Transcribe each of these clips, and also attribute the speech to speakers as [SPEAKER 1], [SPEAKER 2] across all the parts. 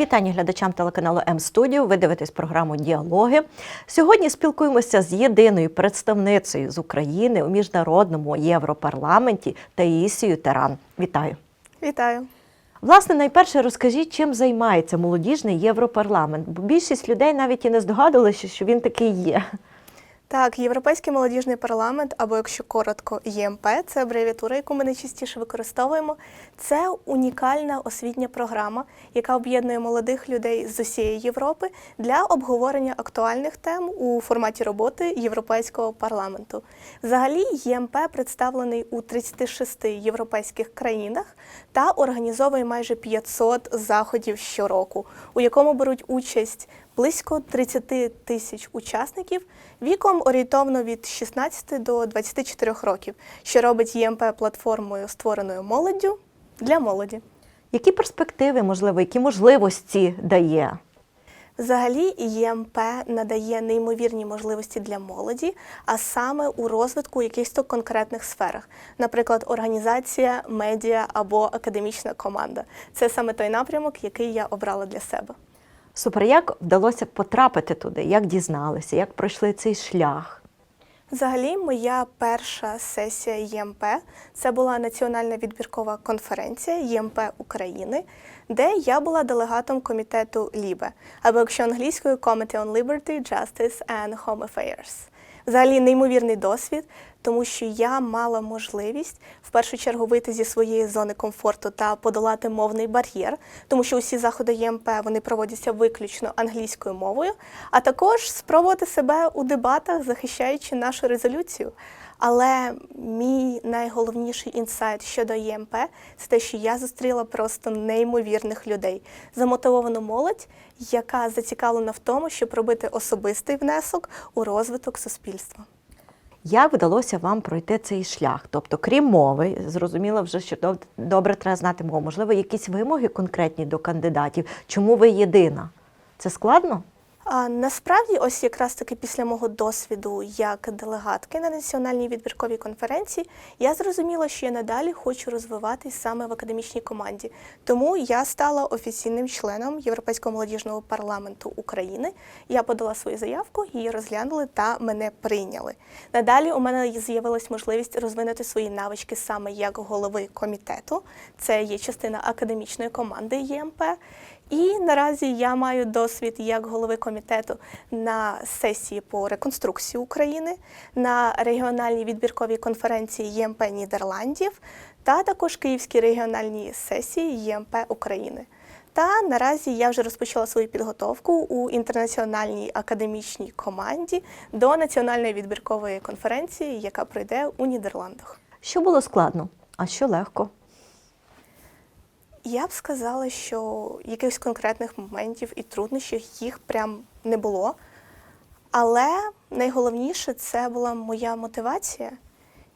[SPEAKER 1] Вітання глядачам телеканалу М-студіо. Ви дивитесь програму Діалоги. Сьогодні спілкуємося з єдиною представницею з України у міжнародному Європарламенті Таїсією Таран. Вітаю!
[SPEAKER 2] Вітаю.
[SPEAKER 1] Власне, найперше розкажіть, чим займається молодіжний Європарламент, бо більшість людей навіть і не здогадувалися, що він такий є.
[SPEAKER 2] Так, Європейський молодіжний парламент, або якщо коротко, ЄМП, це абревіатура, яку ми найчастіше використовуємо. Це унікальна освітня програма, яка об'єднує молодих людей з усієї Європи для обговорення актуальних тем у форматі роботи Європейського парламенту. Взагалі, ЄМП представлений у 36 європейських країнах та організовує майже 500 заходів щороку, у якому беруть участь близько 30 тисяч учасників віком орієнтовно від 16 до 24 років, що робить ЄМП платформою, створеною молоддю для молоді.
[SPEAKER 1] Які перспективи, можливо, які можливості дає?
[SPEAKER 2] Взагалі, ЄМП надає неймовірні можливості для молоді, а саме у розвитку якихось то конкретних сферах, наприклад, організація, медіа або академічна команда. Це саме той напрямок, який я обрала для себе.
[SPEAKER 1] Супер, як вдалося потрапити туди? Як дізналися, як пройшли цей шлях?
[SPEAKER 2] Взагалі, моя перша сесія ЄМП це була національна відбіркова конференція ЄМП України, де я була делегатом комітету ЛІБЕ, або якщо англійською Committee on Liberty, Justice and Home Affairs. Взагалі неймовірний досвід, тому що я мала можливість в першу чергу вийти зі своєї зони комфорту та подолати мовний бар'єр, тому що усі заходи ЄМП вони проводяться виключно англійською мовою, а також спробувати себе у дебатах, захищаючи нашу резолюцію. Але мій найголовніший інсайт щодо ЄМП це те, що я зустріла просто неймовірних людей, замотивовану молодь, яка зацікавлена в тому, щоб робити особистий внесок у розвиток суспільства.
[SPEAKER 1] Як вдалося вам пройти цей шлях? Тобто, крім мови, зрозуміло вже, що доб- добре треба знати мову. Можливо, якісь вимоги конкретні до кандидатів. Чому ви єдина? Це складно?
[SPEAKER 2] А насправді, ось якраз таки після мого досвіду як делегатки на національній відбірковій конференції, я зрозуміла, що я надалі хочу розвиватись саме в академічній команді. Тому я стала офіційним членом Європейського молодіжного парламенту України. Я подала свою заявку, її розглянули та мене прийняли. Надалі у мене з'явилась можливість розвинути свої навички саме як голови комітету. Це є частина академічної команди ЄМП. І наразі я маю досвід як голови комітету на сесії по реконструкції України, на регіональній відбірковій конференції ЄМП Нідерландів та також Київській регіональній сесії ЄМП України. Та наразі я вже розпочала свою підготовку у інтернаціональній академічній команді до національної відбіркової конференції, яка пройде у Нідерландах.
[SPEAKER 1] Що було складно, а що легко?
[SPEAKER 2] Я б сказала, що якихось конкретних моментів і труднощів їх прям не було. Але найголовніше це була моя мотивація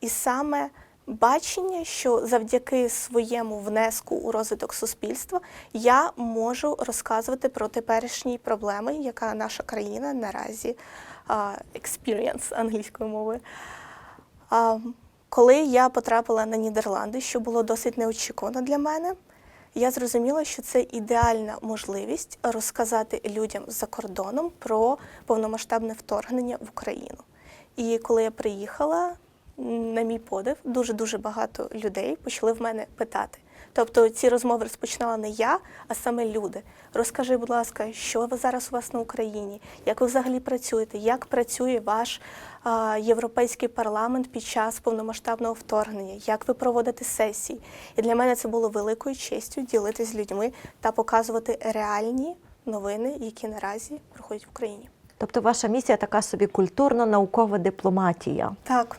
[SPEAKER 2] і саме бачення, що завдяки своєму внеску у розвиток суспільства я можу розказувати про теперішні проблеми, яка наша країна наразі experience англійською мовою. Коли я потрапила на Нідерланди, що було досить неочікувано для мене, я зрозуміла, що це ідеальна можливість розказати людям за кордоном про повномасштабне вторгнення в Україну. І коли я приїхала, на мій подив, дуже дуже багато людей почали в мене питати. Тобто ці розмови розпочинала не я, а саме люди. Розкажи, будь ласка, що ви зараз у вас на Україні? Як ви взагалі працюєте? Як працює ваш а, європейський парламент під час повномасштабного вторгнення? Як ви проводите сесії? І для мене це було великою честю ділитися з людьми та показувати реальні новини, які наразі проходять в Україні.
[SPEAKER 1] Тобто, ваша місія така собі культурно-наукова дипломатія.
[SPEAKER 2] Так.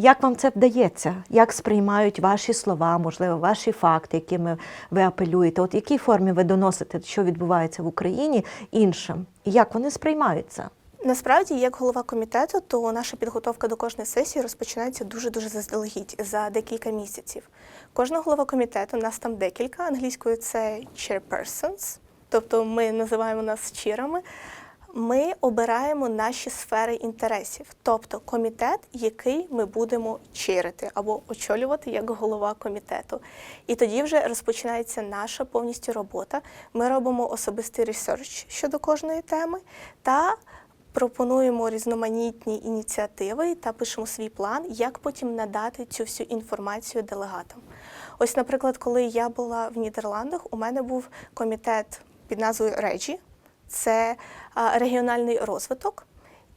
[SPEAKER 1] Як вам це вдається? Як сприймають ваші слова, можливо, ваші факти, якими ви апелюєте? От в якій формі ви доносите, що відбувається в Україні іншим? І як вони сприймаються?
[SPEAKER 2] Насправді, як голова комітету, то наша підготовка до кожної сесії розпочинається дуже дуже заздалегідь за декілька місяців. Кожна голова комітету, нас там декілька, англійською це chairpersons, тобто ми називаємо нас чірами. Ми обираємо наші сфери інтересів, тобто комітет, який ми будемо чирити або очолювати як голова комітету. І тоді вже розпочинається наша повністю робота. Ми робимо особистий ресерч щодо кожної теми та пропонуємо різноманітні ініціативи та пишемо свій план, як потім надати цю всю інформацію делегатам. Ось, наприклад, коли я була в Нідерландах, у мене був комітет під назвою Реджі, це регіональний розвиток.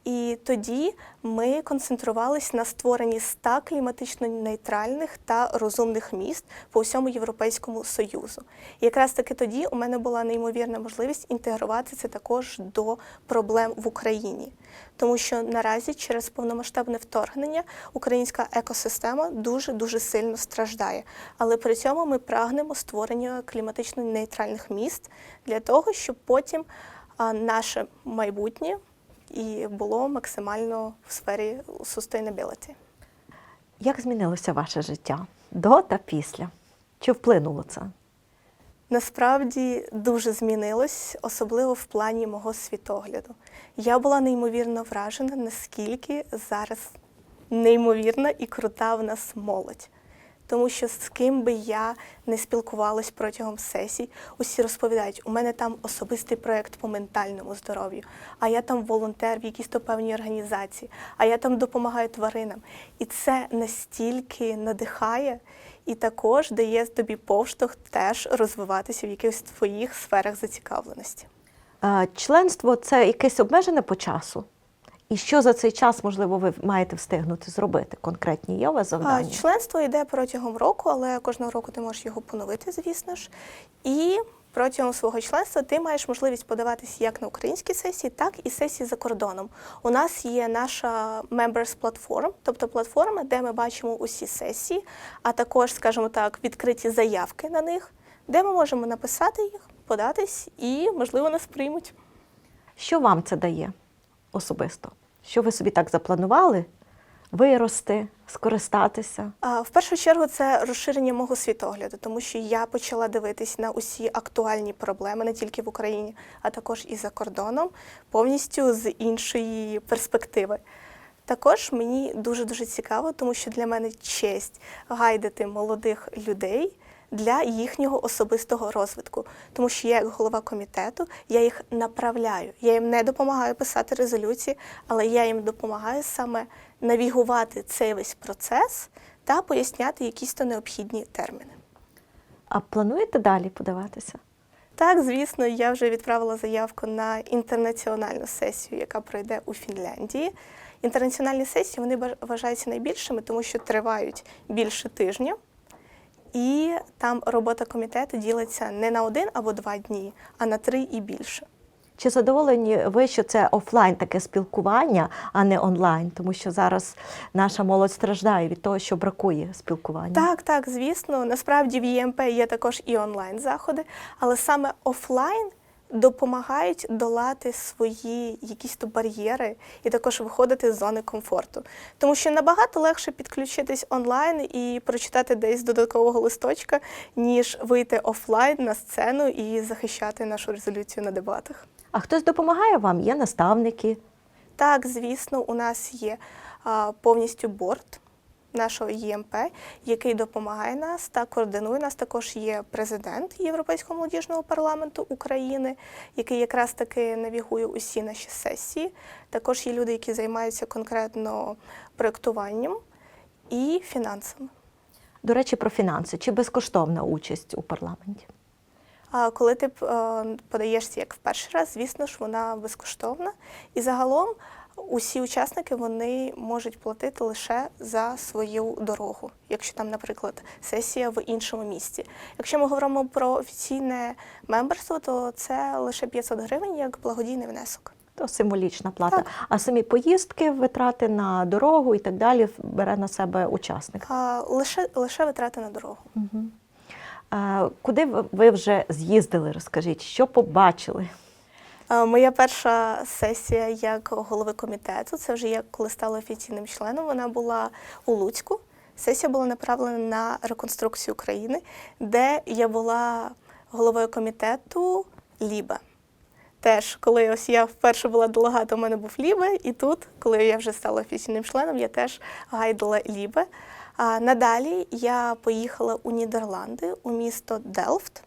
[SPEAKER 2] І тоді ми концентрувалися на створенні 100 кліматично нейтральних та розумних міст по всьому Європейському Союзу. І якраз таки тоді у мене була неймовірна можливість інтегрувати це також до проблем в Україні. Тому що наразі через повномасштабне вторгнення українська екосистема дуже дуже сильно страждає. Але при цьому ми прагнемо створення кліматично нейтральних міст для того, щоб потім наше майбутнє і було максимально в сфері sustainability.
[SPEAKER 1] Як змінилося ваше життя до та після? Чи вплинуло це?
[SPEAKER 2] Насправді дуже змінилось, особливо в плані мого світогляду. Я була неймовірно вражена, наскільки зараз неймовірна і крута в нас молодь. Тому що з ким би я не спілкувалась протягом сесій, усі розповідають, у мене там особистий проєкт по ментальному здоров'ю, а я там волонтер в якійсь то певній організації, а я там допомагаю тваринам. І це настільки надихає і також дає тобі поштовх теж розвиватися в якихось твоїх сферах зацікавленості.
[SPEAKER 1] Членство це якесь обмежене по часу. І що за цей час, можливо, ви маєте встигнути зробити? Конкретні є у вас
[SPEAKER 2] А,
[SPEAKER 1] завдання?
[SPEAKER 2] членство йде протягом року, але кожного року ти можеш його поновити, звісно ж. І протягом свого членства ти маєш можливість подаватись як на українські сесії, так і сесії за кордоном. У нас є наша Members Platform, тобто платформа, де ми бачимо усі сесії, а також, скажімо так, відкриті заявки на них, де ми можемо написати їх, податись і, можливо, нас приймуть.
[SPEAKER 1] Що вам це дає особисто? Що ви собі так запланували? Вирости, скористатися?
[SPEAKER 2] В першу чергу це розширення мого світогляду, тому що я почала дивитись на усі актуальні проблеми не тільки в Україні, а також і за кордоном, повністю з іншої перспективи. Також мені дуже дуже цікаво, тому що для мене честь гайдати молодих людей для їхнього особистого розвитку. Тому що я, як голова комітету, я їх направляю. Я їм не допомагаю писати резолюції, але я їм допомагаю саме навігувати цей весь процес та поясняти якісь то необхідні терміни.
[SPEAKER 1] А плануєте далі подаватися?
[SPEAKER 2] Так, звісно, я вже відправила заявку на інтернаціональну сесію, яка пройде у Фінляндії. Інтернаціональні сесії вони вважаються найбільшими, тому що тривають більше тижня. І там робота комітету ділиться не на один або два дні, а на три і більше.
[SPEAKER 1] Чи задоволені ви, що це офлайн таке спілкування, а не онлайн? Тому що зараз наша молодь страждає від того, що бракує спілкування.
[SPEAKER 2] Так, так, звісно. Насправді в ЄМП є також і онлайн заходи, але саме офлайн допомагають долати свої якісь то бар'єри і також виходити з зони комфорту. Тому що набагато легше підключитись онлайн і прочитати десь додаткового листочка, ніж вийти офлайн на сцену і захищати нашу резолюцію на дебатах.
[SPEAKER 1] А хтось допомагає вам? Є наставники?
[SPEAKER 2] Так, звісно, у нас є а, повністю борт нашого ЄМП, який допомагає нас та координує нас. Також є президент Європейського молодіжного парламенту України, який якраз таки навігує усі наші сесії. Також є люди, які займаються конкретно проєктуванням і фінансами.
[SPEAKER 1] До речі, про фінанси. Чи безкоштовна участь у парламенті?
[SPEAKER 2] А коли ти е, подаєшся як в перший раз, звісно ж, вона безкоштовна. І загалом усі учасники вони можуть платити лише за свою дорогу, якщо там, наприклад, сесія в іншому місці. Якщо ми говоримо про офіційне мемберство, то це лише 500 гривень як благодійний внесок.
[SPEAKER 1] То символічна плата.
[SPEAKER 2] Так.
[SPEAKER 1] А самі поїздки, витрати на дорогу і так далі бере на себе учасник.
[SPEAKER 2] А, лише, лише витрати на дорогу.
[SPEAKER 1] Угу. А, куди ви- ви вже з'їздили? Розкажіть, що побачили?
[SPEAKER 2] Е, Моя перша сесія як голови комітету, це вже я коли стала офіційним членом, вона була у Луцьку. Сесія була направлена на реконструкцію України, де я була головою комітету Ліба. теж, коли ось я вперше була делегатом, у мене був Лібе, і тут, коли я вже стала офіційним членом, я теж гайдала Лібе. А надалі я поїхала у Нідерланди, у місто Делфт,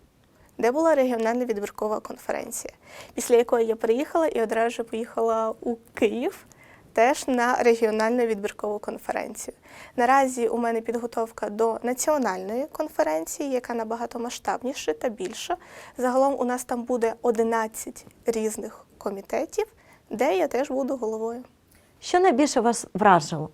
[SPEAKER 2] де була регіональна відбіркова конференція, після якої я приїхала і одразу поїхала у Київ теж на регіональну відбіркову конференцію. Наразі у мене підготовка до національної конференції, яка набагато масштабніша та більша. Загалом у нас там буде 11 різних комітетів, де я теж буду головою.
[SPEAKER 1] Що найбільше вас вражило?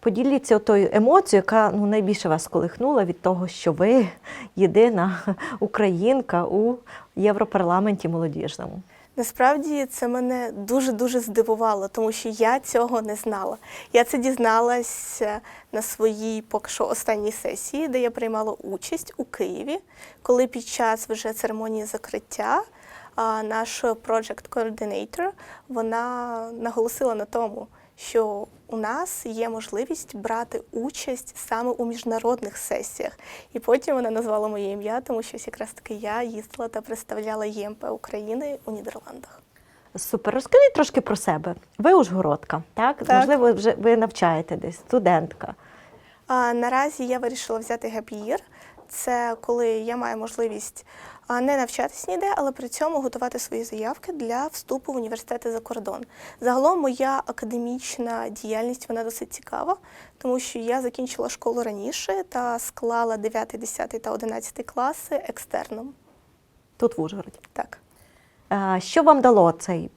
[SPEAKER 1] Поділіться тою емоцією, яка ну, найбільше вас колихнула від того, що ви єдина українка у Європарламенті молодіжному.
[SPEAKER 2] Насправді це мене дуже дуже здивувало, тому що я цього не знала. Я це дізналася на своїй поки що останній сесії, де я приймала участь у Києві, коли під час вже церемонії закриття наш project coordinator, вона наголосила на тому, що у нас є можливість брати участь саме у міжнародних сесіях. І потім вона назвала моє ім'я, тому що якраз таки я їздила та представляла ЄМП України у Нідерландах.
[SPEAKER 1] Супер. Розкажіть трошки про себе. Ви Ужгородка, так?
[SPEAKER 2] Так.
[SPEAKER 1] Можливо, вже ви навчаєте десь, студентка.
[SPEAKER 2] А, наразі я вирішила взяти гап'їр. Це коли я маю можливість не навчатись ніде, але при цьому готувати свої заявки для вступу в університети за кордон. Загалом моя академічна діяльність вона досить цікава, тому що я закінчила школу раніше та склала 9, 10 та 11 класи екстерном.
[SPEAKER 1] Тут в Ужгороді.
[SPEAKER 2] Так.
[SPEAKER 1] Що вам дало цей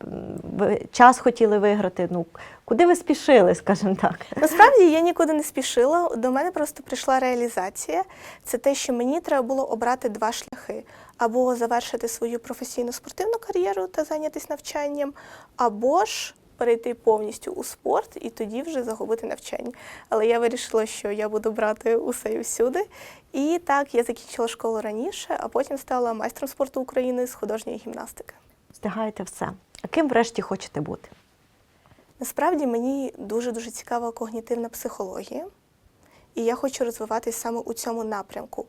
[SPEAKER 1] час хотіли виграти? Ну, куди ви спішили, скажімо так?
[SPEAKER 2] Насправді я нікуди не спішила. До мене просто прийшла реалізація. Це те, що мені треба було обрати два шляхи: або завершити свою професійну спортивну кар'єру та зайнятися навчанням, або ж перейти повністю у спорт і тоді вже загубити навчання. Але я вирішила, що я буду брати усе і всюди. І так, я закінчила школу раніше, а потім стала майстром спорту України з художньої гімнастики.
[SPEAKER 1] Встигаєте все. А ким врешті хочете бути?
[SPEAKER 2] Насправді мені дуже дуже цікава когнітивна психологія, і я хочу розвиватись саме у цьому напрямку.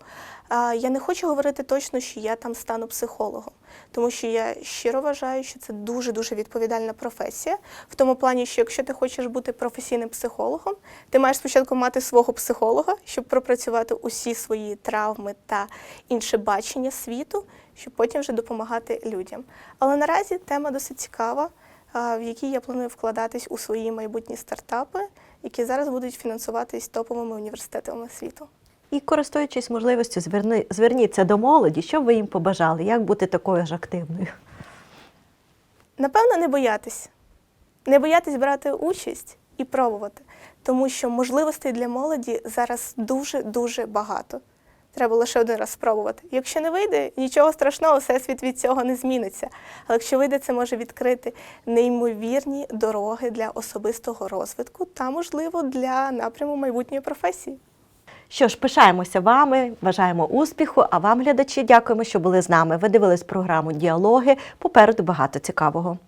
[SPEAKER 2] Я не хочу говорити точно, що я там стану психологом, тому що я щиро вважаю, що це дуже дуже відповідальна професія. В тому плані, що якщо ти хочеш бути професійним психологом, ти маєш спочатку мати свого психолога, щоб пропрацювати усі свої травми та інше бачення світу, щоб потім вже допомагати людям. Але наразі тема досить цікава в якій я планую вкладатись у свої майбутні стартапи, які зараз будуть фінансуватись топовими університетами світу.
[SPEAKER 1] І користуючись можливістю, зверни, зверніться до молоді, що б ви їм побажали, як бути такою ж активною.
[SPEAKER 2] Напевно, не боятись. Не боятись брати участь і пробувати, тому що можливостей для молоді зараз дуже-дуже багато. Треба лише один раз спробувати. Якщо не вийде, нічого страшного, всесвіт від цього не зміниться. Але якщо вийде, це може відкрити неймовірні дороги для особистого розвитку та, можливо, для напряму майбутньої професії.
[SPEAKER 1] Що ж, пишаємося вами, бажаємо успіху. А вам, глядачі, дякуємо, що були з нами. Ви дивились програму Діалоги. Попереду багато цікавого.